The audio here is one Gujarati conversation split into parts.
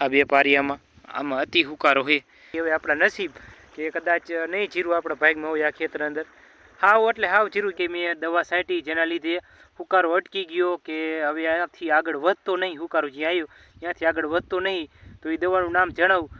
આ બે પારિયામાં આમાં અતિ હુકારો છે. હવે આપણા નસીબ કે કદાચ નહીં જીરું આપણા ભાગમાં હોય આ ખેતર અંદર. હાવ એટલે હાવ જીરું કે મેં દવા છાંટી જેના લીધે હુકારો અટકી ગયો કે હવે આથી આગળ વધતો નહીં હુકારો જ્યાં આવ્યો ત્યાંથી આગળ વધતો નહીં, તો એ દવાનું નામ જણાવું.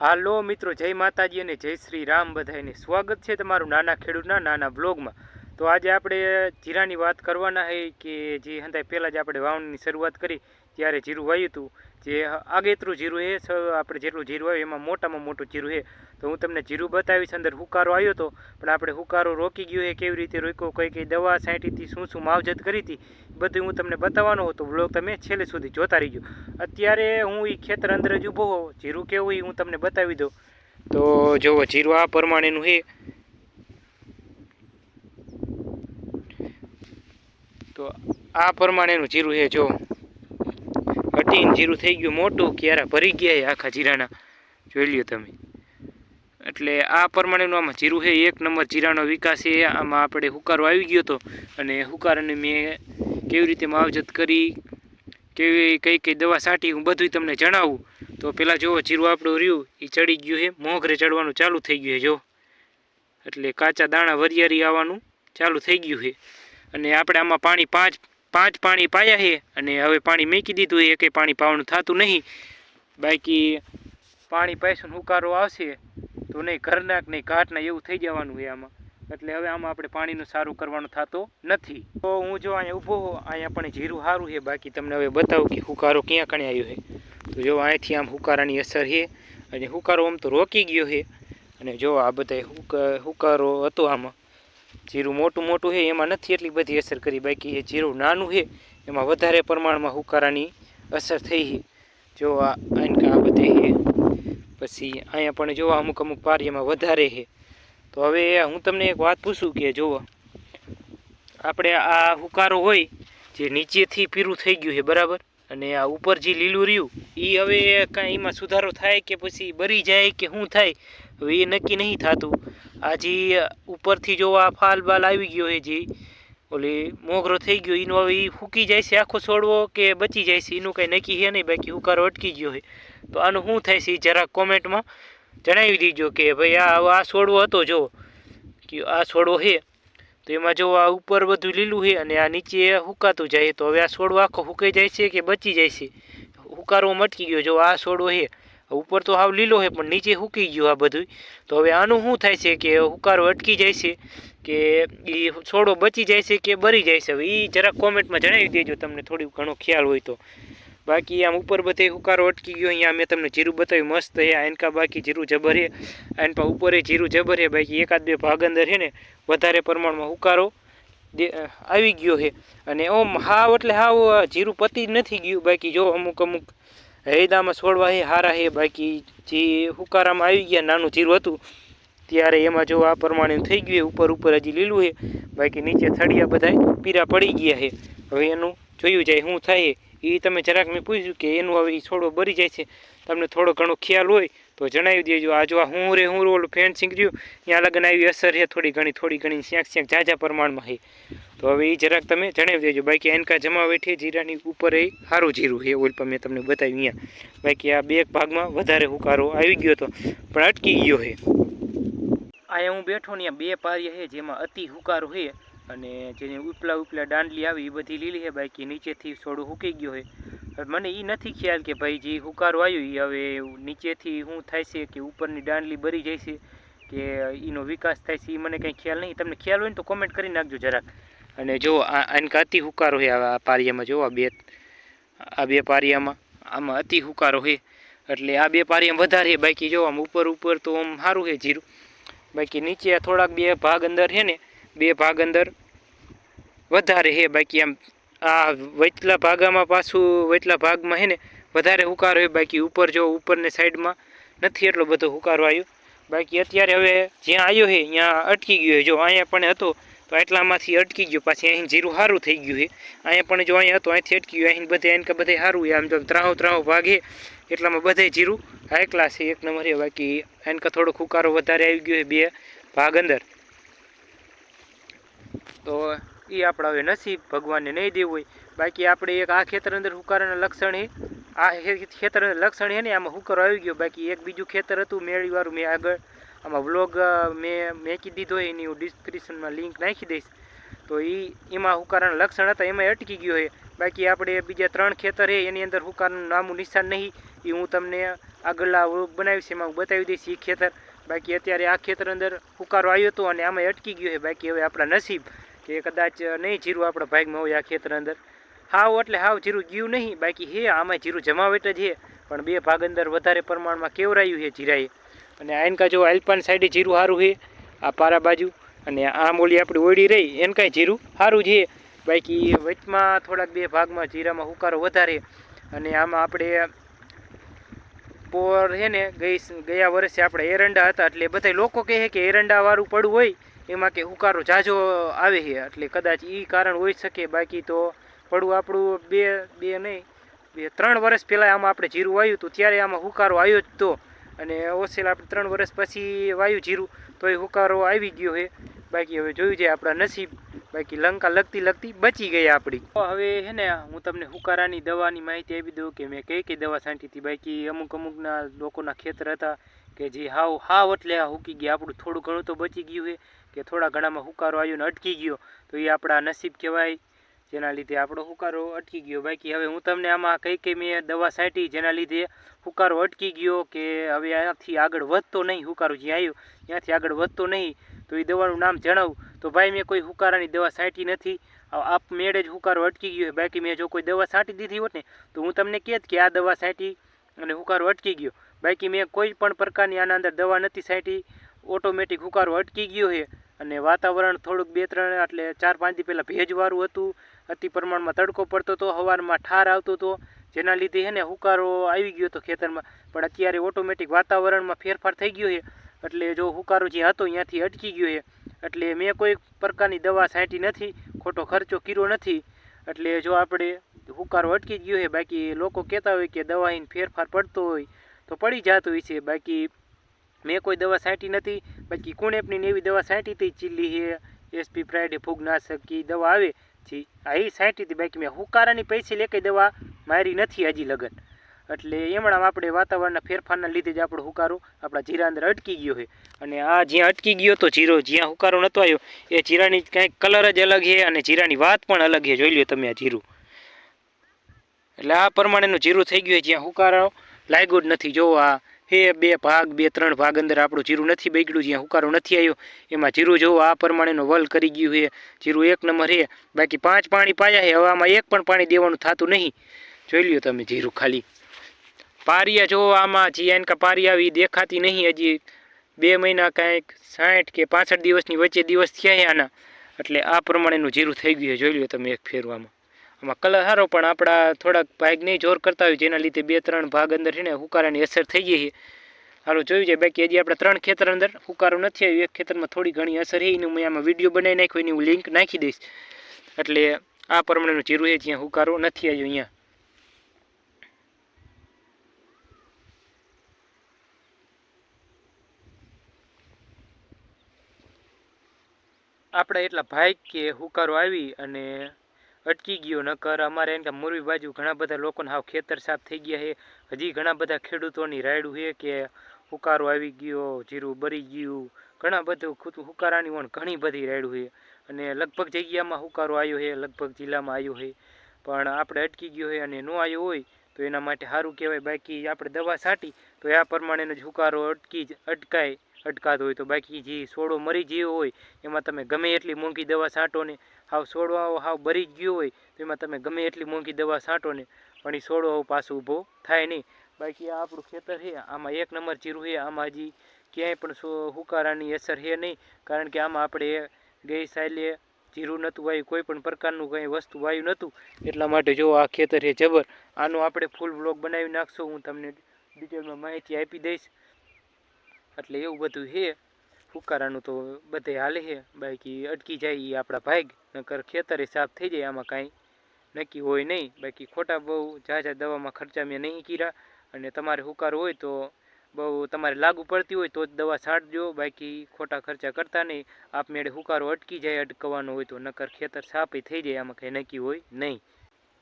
હાલો મિત્રો, જય માતાજી અને જય શ્રી રામ બધાને સ્વાગત છે તમારું નાના ખેડૂતના નાના બ્લોગમાં તો આજે આપણે જીરાની વાત કરવાના છે કે જે હંધાય પહેલાં જ આપણે વાવણની શરૂઆત કરી, ત્યારે જીરું વાયું હતું. જે આગેતરું જીરું સ- આપણે જેટલું જીરું આવ્યું એમાં મોટામાં મોટું જીરું છે. તો હું તમને જીરું બતાવીશ, અંદર હુકારો આવ્યો હતો પણ આપણે હુકારો રોકી ગયો એ કેવી રીતે રોક્યો, કઈ કઈ દવા છાંટીથી, શું શું માવજત કરી હતી બધું હું તમને બતાવવાનો હતો. બ્લોગ તમે છેલ્લે સુધી જોતા રહીજો. અત્યારે હું એ ખેતર અંદર જ ઊભો જીરું કેવું એ હું તમને બતાવી દઉં. તો જુઓ જીરું આ પ્રમાણેનું છે. તો આ પ્રમાણેનું જીરું છે, જો. અટીન જીરું થઈ ગયું મોટું, ક્યારા ભરી ગયા આખા જીરાના. જોઈ લ્યો તમે. એટલે આ પ્રમાણેનું આમાં જીરું છે, એક નંબર જીરાનો વિકાસ છે, આમાં આપણે હુકારો આવી ગયો હતો અને હુકારાને મેં કેવી રીતે માવજત કરી, કેવી કઈ કઈ દવા છાંટી, હું બધું તમને જણાવું. તો પહેલાં જુઓ જીરું આપણું રહ્યું એ ચડી ગયું છે, મોઘરે ચડવાનું ચાલુ થઈ ગયું છે, જો. એટલે કાચા દાણા વરિયારી આવવાનું ચાલુ થઈ ગયું છે. અને આપણે આમાં પાણી પાંચ પાંચ પાણી પાયા છે અને હવે પાણી મેકી દીધું છે કે પાણી પાવાનું થતું નહીં. બાકી પાણી પાઈશું હુકારો આવશે, તો નહીં ઘરના કે નહીં ઘાટના એવું થઈ જવાનું છે આમાં. એટલે હવે આમાં આપણે પાણીનું સારું કરવાનું થતો નથી. તો હું જો અહીંયા ઊભો હોઉં અહીંયા પણ જીરું સારું છે બાકી તમને હવે બતાવું કે હુકારો ક્યાં કણે આવ્યો છે તો જો અહીંથી આમ હુકારાની અસર છે અને હુકારો આમ તો રોકી ગયો છે અને જો આ બધા હુકા, હુકારો હતો આમાં. જીરું મોટું મોટું છે, એમાં નથી એટલી બધી અસર કરી. બાકી એ જીરું નાનું છે, એમાં વધારે પ્રમાણમાં હુકારાની અસર થઈ છે. જો આ આ બધે છે, પછી અહીંયા પણ જોવા અમુક અમુક પારીમાં વધારે છે. તો હવે હું તમને એક વાત પૂછું કે જુઓ આપણે આ હુકારો હોય, જે નીચેથી પીરું થઈ ગયું છે, બરાબર? અને આ ઉપર જે લીલું રહ્યું એ હવે કાંઈ એમાં સુધારો થાય કે પછી બરી જાય કે શું થાય? હવે એ નક્કી નહીં થતું. આ જે ઉપરથી જો આ ફાલ બાલ આવી ગયો છે જે, ઓલી મોગરો થઈ ગયો, એનો હવે એ ફૂકી જાય છે, આખો છોડવો કે બચી જાય છે, એનું કાંઈ નક્કી છે નહીં, બાકી હુકારો અટકી ગયો છે તો આનું શું થાય છે જરાક કોમેન્ટમાં જણાવી દીજો કે ભાઈ આ આ છોડવો હતો જો, કે આ છોડવો છે તો એમાં જો આ ઉપર બધું લીલું છે અને આ નીચે હુકાતું જાય તો હવે આ છોડવો આખો હુકાઈ જાય છે કે બચી જાય છે? હુકારો મટકી ગયો, જો આ છોડવો છે ઉપર તો હાવ લીલો છે, પણ નીચે હુકી ગયું આ બધું તો હવે આનું શું થાય છે કે હુકારો અટકી જાય છે, કે એ છોડો બચી જાય છે કે બરી જાય છે? હવે એ જરાક કોમેન્ટમાં જણાવી દેજો, તમને થોડી ઘણો ખ્યાલ હોય તો. બાકી આમ ઉપર બધે હુકારો અટકી ગયો, અહીંયા મેં તમને જીરું બતાવ્યું, મસ્ત છે એનકા બાકી જીરું જબર છે એનપા ઉપર જીરું જબર છે, બાકી એકાદ બે ભાગ અંદર છે ને, વધારે પ્રમાણમાં હુકારો આવી ગયો છે. અને ઓમ હાવ એટલે હાવ જીરું પતી જ નથી ગયું, બાકી જો અમુક અમુક હૈદામાં છોડવા હે, હારા હે, બાકી જે હુકારામાં આવી ગયા, નાનું જીરું હતું, ત્યારે એમાં જો આ પ્રમાણે થઈ ગયું ઉપર ઉપર હજી લીલું છે બાકી નીચે થળિયા બધા પીરા પડી ગયા છે હવે એનું જોયું જાય શું થાય એ તમે જરાક મેં પૂછ્યું કે એનું હવે છોડો બરી જાય છે. તમને થોડો ઘણો ખ્યાલ હોય, તો જણાવી દેજો. આ જો આ હું રે હું ઓલું ફેન્સિંગ રહ્યું, ત્યાં લગ્ન આવી અસર છે થોડી ઘણી થોડી ઘણી, શ્યાંક શ્યાંક ઝાઝા પ્રમાણમાં છે તો હવે એ જરાક તમે જણાવી દેજો. બાકી એનકા જમા બેઠી જીરાની ઉપર એ સારું જીરું છે ઓલ પણ મેં તમને બતાવ્યું અહીંયા. બાકી આ બે ભાગમાં વધારે હુકારો આવી ગયો હતો પણ અટકી ગયો છે. અહીંયા હું બેઠો ને બે પારિયા છે જેમાં અતિ હુકારો છે અને જેની ઉપલા ઉપલા દાંડલી આવી એ બધી લીલી છે, બાકી નીચેથી થોડું હુકી ગયો છે. મને એ નથી ખ્યાલ કે ભાઈ જે હુકારો આવ્યો એ હવે નીચેથી શું થાય છે કે ઉપરની દાંડલી બરી જાય છે કે એનો વિકાસ થાય છે એ મને કંઈ ખ્યાલ નહીં. તમને ખ્યાલ હોય ને તો કોમેન્ટ કરી નાખજો જરાક. અને જો આનકા અતિ હુકારો છે આ પારિયામાં, જો આ બે આ બે પારિયામાં, આમાં અતિ હુકારો છે એટલે આ બે પારિયામાં વધારે બાકી જો આમ ઉપર ઉપર તો આમ સારું છે જીરું. બાકી નીચે થોડાક બે ભાગ અંદર છે ને, બે ભાગ અંદર વધારે છે બાકી આમ આ વચલા ભાગામાં પાછું વચલા ભાગમાં છે ને, વધારે હુકારો હોય બાકી ઉપર જો ઉપરને સાઈડમાં નથી એટલો બધો હુકારો આવ્યો. બાકી અત્યારે હવે જ્યાં આવ્યો છે ત્યાં અટકી ગયો છે જો અહીંયા પણ હતો તો આટલામાંથી અટકી ગયો. પાછી અહીં જીરું સારું થઈ ગયું છે. અહીંયા પણ જો અહીંયા હતો અહીંથી અટકી ગયું અહીં બધે એને બધે સારું આમ જો ત્રાહો ત્રાહો ભાગે, એટલામાં બધે જીરું હાઈ ક્લાસ છે. એક નંબર છે. બાકી એને થોડો ખુકારો વધારે આવી ગયો છે બે ભાગ અંદર. તો એ આપણા હવે નસીબ, ભગવાનને નહીં દેવું હોય. બાકી આપણે એક આ ખેતર અંદર હુકારાના લક્ષણ એ આ ખેતર લક્ષણ છે ને, આમાં હુકારો આવી ગયો. બાકી એક બીજું ખેતર હતું, મેળીવાળું મેં આગળ આમાં વ્લોગ મેં મેકી દીધો એની હું ડિસ્ક્રિપ્શનમાં લિંક નાખી દઈશ. તો એ એમાં હુકારાના લક્ષણ હતા એમાં અટકી ગયો છે. બાકી આપણે બીજા ત્રણ ખેતર છે, એની અંદર હુકારનું નામું નિશાન નહીં. એ હું તમને આગળના વ્લોગ બનાવીશ, એમાં હું બતાવી દઈશ એ ખેતર. બાકી અત્યારે આ ખેતર અંદર હુકારો આવ્યો હતો અને આમાં અટકી ગયો છે. બાકી હવે આપણા નસીબ કે કદાચ નહીં જીરું આપણા ભાગમાં હોય આ ખેતર અંદર. હાવ એટલે હાવ જીરું ગયું નહીં. બાકી હે આમાં જીરું જમાવેટ જ છે. પણ બે ભાગ અંદર વધારે પ્રમાણમાં કેવરાયું છે જીરાએ. અને આનકા જો આલપાન સાઈડે જીરું સારું છે આ પારા બાજુ, અને આ મૂલી આપણી ઓળી રહી, એને કાંઈ જીરું સારું છે બાકી વચમાં થોડાક બે ભાગમાં જીરામાં હુકારો વધારે. અને આમાં આપણે પોર છે ને, ગઈ ગયા વર્ષે આપણે એરંડા હતા, એટલે બધા લોકો કહે છે કે એરંડાવાળું પડવું હોય, એમાં કે હુકારો ઝાઝો આવે છે. એટલે કદાચ એ કારણ હોઈ શકે, બાકી તો પડવું આપણું બે બે નહીં. બે, ત્રણ વર્ષ પહેલાં આમાં આપણે જીરું આવ્યું હતું, ત્યારે આમાં હુકારો આવ્યો જ તો. અને ઓછેલા આપણે ત્રણ વર્ષ પછી વાયુ જીરું તો એ હુકારો આવી ગયો છે. બાકી હવે જોયું છે આપણા નસીબ. બાકી લંકા લગતી લગતી બચી ગઈ આપણી. હવે હે ને હું તમને હુકારાની દવાની માહિતી આપી દઉં કે મેં કઈ કઈ દવા છાંટી હતી. બાકી અમુક અમુકના લોકોના ખેતર હતા કે જે હાવ હાવ એટલે હુકી ગયા. આપણું થોડું ઘણું તો બચી ગયું છે કે થોડા ઘણામાં હુકારો આવ્યો ને અટકી ગયો. તો એ આપણા નસીબ કહેવાય. જેના લીધે આપણો હુકારો અટકી ગયો. બાકી હવે હું તમને આમાં કઈ કઈ મેં દવા છાંટી જેના લીધે હુકારો અટકી ગયો કે હવે અહીંયાથી આગળ વધતો નહીં હુકારો જ્યાં આવ્યો ત્યાંથી આગળ વધતો નહીં, તો એ દવાનું નામ જણાવું. તો ભાઈ, મેં કોઈ હુકારાની દવા છાંટી નથી. આપ મેળે જ હુકારો અટકી ગયો બાકી મેં જો કોઈ દવા છાંટી દીધી હોત ને, તો હું તમને કહેત કે આ દવા છાંટી અને હુકારો અટકી ગયો. બાકી મેં કોઈ પણ પ્રકારની આના અંદર દવા નથી છાંટી. ઓટોમેટિક હુકારો અટકી ગયો છે. અને વાતાવરણ થોડુંક બે ત્રણ એટલે ચાર પાંચ દી પહેલાં ભેજવાળું હતું. અતિ પ્રમાણમાં તડકો પડતો હતો હવારમાં ઠાર આવતો હતો જેના લીધે હે ને હુકારો આવી ગયો હતો ખેતરમાં. પણ અત્યારે ઓટોમેટિક વાતાવરણમાં ફેરફાર થઈ ગયો છે. એટલે જો હુકારો જ્યાં હતો ત્યાંથી અટકી ગયો છે. એટલે મેં કોઈ પ્રકારની દવા છાંટી નથી, ખોટો ખર્ચો કર્યો નથી. એટલે જો આપણે હુકારો અટકી ગયો છે, બાકી લોકો કહેતા હોય કે દવાહીને ફેરફાર પડતો હોય તો પડી જતો હોય છે. બાકી મેં કોઈ દવા છાંટી નથી, બાકી કુણેપની એવી દવા છાંટી હતી, ચીલી છે એસપી ફ્રાઈડે ફૂગનાશક એ દવા આવે છે આ એ છાંટી હતી બાકી મેં હુકારાની પૈસી લેખી દેવા મારી નથી હજી લગન. એટલે એમણામ આપણે વાતાવરણના ફેરફારના લીધે જ આપણો હુકારો આપણા જીરા અંદર અટકી ગયો છે. અને આ જ્યાં અટકી ગયો તો જીરો, જ્યાં હુકારો નહોતો આવ્યો, એ જીરાની કંઈક કલર જ અલગ છે અને જીરાની વાત પણ અલગ છે. જોઈ લ્યો તમે આ જીરું. એટલે આ પ્રમાણેનું જીરું થઈ ગયું છે. જ્યાં હુકારો લાગ્યો જ નથી. જો આ હે બે ભાગ, બે ત્રણ ભાગ અંદર આપણું જીરું નથી બગડ્યું, જ્યાં હુકારો નથી આવ્યો. એમાં જીરું જોવો, આ પ્રમાણેનો વલ કરી ગયું છે. જીરું એક નંબર છે. બાકી પાંચ પાણી પાયા છે. હવે આમાં એક પણ પાણી દેવાનું થતું નહીં. જોઈ લ્યો તમે જીરું ખાલી. પારિયા જોવો, આમાં જીએન કા પારિયા આવી દેખાતી નહીં હજી. બે મહિના કાંઈક સાઠ કે પાસઠ દિવસની વચ્ચે દિવસ થયા આના. એટલે આ પ્રમાણેનું જીરું થઈ ગયું છે. જોઈ લ્યો તમે એક ફેરવામાં. આમાં કલર સારો પણ આપણા થોડાક ભાગ નહીં જોર કરતા હોય, જેના લીધે બે ત્રણ ભાગ અંદર છે ને હુકારાની અસર થઈ ગઈ છે. સારું જોયું છે બાકી, હજી આપણે ત્રણ ખેતર અંદર હુકારો નથી આવ્યું. એક ખેતરમાં થોડી ઘણી અસર છે, એનું હું આમાં વીડિયો બનાવી નાખ્યો, એની હું લિંક નાખી દઈશ. એટલે આ પ્રમાણેનું જીરું છે, જ્યાં હુકારો નથી આવ્યો અહીંયા. આપણે એટલા ભાઈ કે હુકારો આવી અને અટકી ગયો, નકર અમારે એમ કે મોરબી બાજુ ઘણા બધા લોકોને હાવ ખેતર સાફ થઈ ગયા છે. હજી ઘણા બધા ખેડૂતોની રાયડું છે કે હુકારો આવી ગયો, જીરું બરી ગયું. ઘણા બધું હુકારાની પણ ઘણી બધી રાયડું છે. અને લગભગ જગ્યામાં હુકારો આવ્યો છે, લગભગ જિલ્લામાં આવ્યો છે. પણ આપણે અટકી ગયો છે અને ન આવ્યો હોય તો એના માટે સારું કહેવાય. બાકી આપણે દવા છાંટી તો આ પ્રમાણેનો જ હુકારો અટકી જ અટકાય. અટકાતો હોય તો બાકી જે સોડો મરી ગયો હોય, એમાં તમે ગમે એટલી મોંઘી દવા છાંટો ને હાવ સોડો હાવ બરી ગયો હોય, તો એમાં તમે ગમે એટલી મોંઘી દવા છાંટો ને પણ એ છોડો હાવ પાછો ઊભો થાય નહીં. બાકી આ આપણું ખેતર છે, આમાં એક નંબર જીરું છે, આમાં હજી ક્યાંય પણ હુકારાની અસર છે નહીં. કારણ કે આમાં આપણે ગઈ સાલે જીરું નહોતું આવ્યું કોઈ પણ પ્રકારનું કંઈ વસ્તુ આવ્યું નહોતું. એટલા માટે જો આ ખેતર છે જબર. આનો આપણે ફૂલ બ્લોગ બનાવી નાખશો. હું તમને ડિટેલમાં માહિતી આપી દઈશ. એટલે એવું બધું છે. ઉકારાનું તો બધે હાલે છે. બાકી અટકી જાય એ આપણા ભાગ, નકર ખેતરે સાફ થઈ જાય આમાં કાંઈ. નક્કી હોય નહીં. બાકી ખોટા બહુ ઝાઝા દવામાં ખર્ચા મેં નહીં કર્યા. અને તમારે હુકારો હોય તો બહુ તમારે લાગુ પડતી હોય તો જ દવા છાંટજો. બાકી ખોટા ખર્ચા કરતા નહીં. આપમેળે હુકારો અટકી જાય, અટકવાનો હોય તો નકર ખેતર સાફ થઈ જાય, આમાં કંઈ નક્કી હોય નહીં.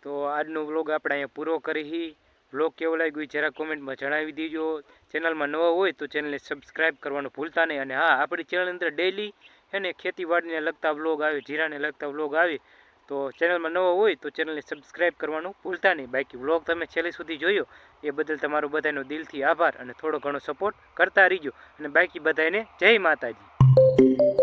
તો આજનો વ્લોગ આપણે અહીંયા પૂરો કરી બ્લોગ કેવો લાગ્યો જરા કોમેન્ટમાં જણાવી દેજો. ચેનલમાં નવા હોય તો ચેનલને સબસ્ક્રાઈબ કરવાનું ભૂલતા નહીં. અને હા, આપણી ચેનલ અંદર ડેલી છે ને ખેતીવાડીને લગતા વ્લોગ આવે, જીરાને લગતા વ્લોગ આવે, તો ચેનલમાં નવો હોય તો ચેનલને સબસ્ક્રાઈબ કરવાનું ભૂલતા નહીં. બાકી વ્લોગ તમે છેલ્લે સુધી જોયો, એ બદલ તમારો બધાનો દિલથી આભાર અને થોડો ઘણો સપોર્ટ કરતા રહીજો. અને બાકી બધાને જય માતાજી.